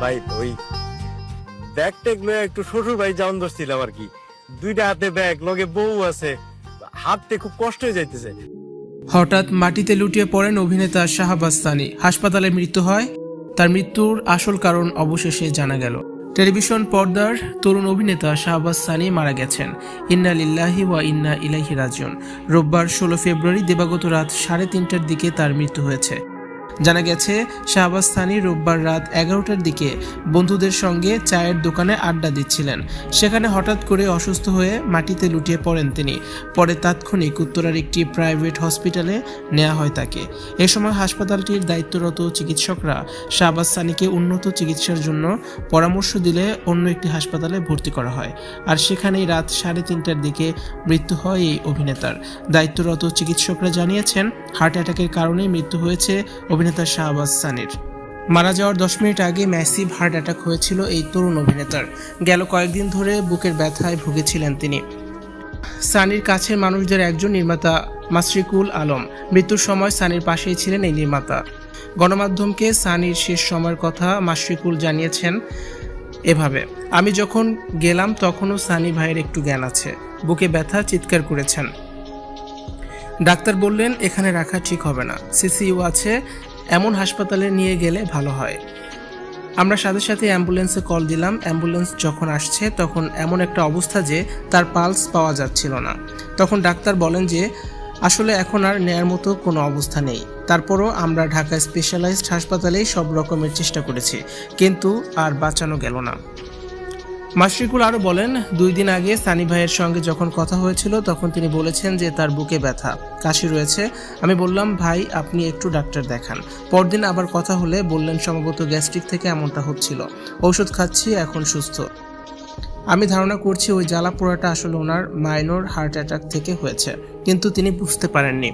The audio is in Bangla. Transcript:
ভাই, ওই ব্যাগ ট্যাগ লয়ে একটু শ্বশুর ভাই যাওয়ান দোষছিলাম আর কি। দুইটা হাতে ব্যাগ লগে বউ আছে। হাঁটতে খুব কষ্ট হয়ে যাইতেছে। হঠাৎ মাটিতে লুটিয়ে পড়েন অভিনেতা শাহাবাস্তানি হাসপাতালে মৃত্যু হয়। তার মৃত্যুর আসল কারণ অবশেষে জানা গেল। টেলিভিশন পর্দার তরুণ অভিনেতা শাহবাজ সানি মারা গেছেন। ইন্না লিল্লাহি ওয়া ইন্না ইলাহি রাজিউন। রোববার ষোলো ফেব্রুয়ারি দেবাগত রাত সাড়ে তিনটার দিকে তার মৃত্যু হয়েছে। জানা গেছে, শাহবাজ সানি রোববার রাত এগারোটার দিকে বন্ধুদের সঙ্গে চায়ের দোকানে আড্ডা দিচ্ছিলেন। সেখানে হঠাৎ করে অসুস্থ হয়ে মাটিতে লুটিয়ে পড়েন তিনি। পরে তাৎক্ষণিক উত্তরার একটি প্রাইভেট হসপিটালে নেওয়া হয় তাকে। এ সময় হাসপাতালটির দায়িত্বরত চিকিৎসকরা শাহবাজ সানিকে উন্নত চিকিৎসার জন্য পরামর্শ দিলে অন্য একটি হাসপাতালে ভর্তি করা হয়। আর সেখানেই রাত সাড়ে তিনটার দিকে মৃত্যু হয় এই অভিনেতার। দায়িত্বরত চিকিৎসকরা জানিয়েছেন, হার্ট অ্যাটাকের কারণেই মৃত্যু হয়েছে অভিনেতা শাহবাজ সানির। মারা যাওয়ার দশ মিনিট আগে ম্যাসিভ হার্ট অ্যাটাক হয়েছিল এই তরুণ অভিনেতার। গেল কয়েকদিন ধরে বুকের ব্যথায় ভুগেছিলেন তিনি। সানির কাছের মানুষদের একজন নির্মাতা মাসরিকুল আলম। মৃত্যুর সময় সানির পাশেই ছিলেন এই নির্মাতা। গণমাধ্যমকে সানির শেষ সময়ের কথা মাসরিকুল জানিয়েছেন এভাবে, আমি যখন গেলাম তখনও সানি ভাইয়ের একটু জ্ঞান আছে। বুকে ব্যথা, চিৎকার করেছেন। ডাক্তার বললেন, এখানে রাখা ঠিক হবে না। সিসিইউ আছে এমন হাসপাতালে নিয়ে গেলে ভালো হয়। আমরা সাথে সাথে অ্যাম্বুলেন্সে কল দিলাম। অ্যাম্বুলেন্স যখন আসছে, তখন এমন একটা অবস্থা যে তার পালস পাওয়া যাচ্ছিল না। তখন ডাক্তার বলেন যে, আসলে এখন আর নেয়ার মতো কোনো অবস্থা নেই। তারপরও আমরা ঢাকা স্পেশালাইজড হাসপাতালেই সব রকমের চেষ্টা করেছি, কিন্তু আর বাঁচানো গেল না। মাশরিকুল আরও বলেন, দুই দিন আগে সানি ভাইয়ের সঙ্গে যখন কথা হয়েছিল, তখন তিনি বলেছেন যে তার বুকে ব্যথা। কাশি রয়েছে। আমি বললাম, ভাই, আপনি একটু ডাক্তার দেখান। পরদিন আবার কথা হলে বললেন, সম্ভবত গ্যাস্ট্রিক থেকে এমনটা হচ্ছিল। ঔষধ খাচ্ছি, এখন সুস্থ। আমি ধারণা করছি, ওই জ্বালা পোড়াটা আসলে ওনার মাইনর হার্ট অ্যাটাক থেকে হয়েছে। কিন্তু তিনি বুঝতে পারেননি।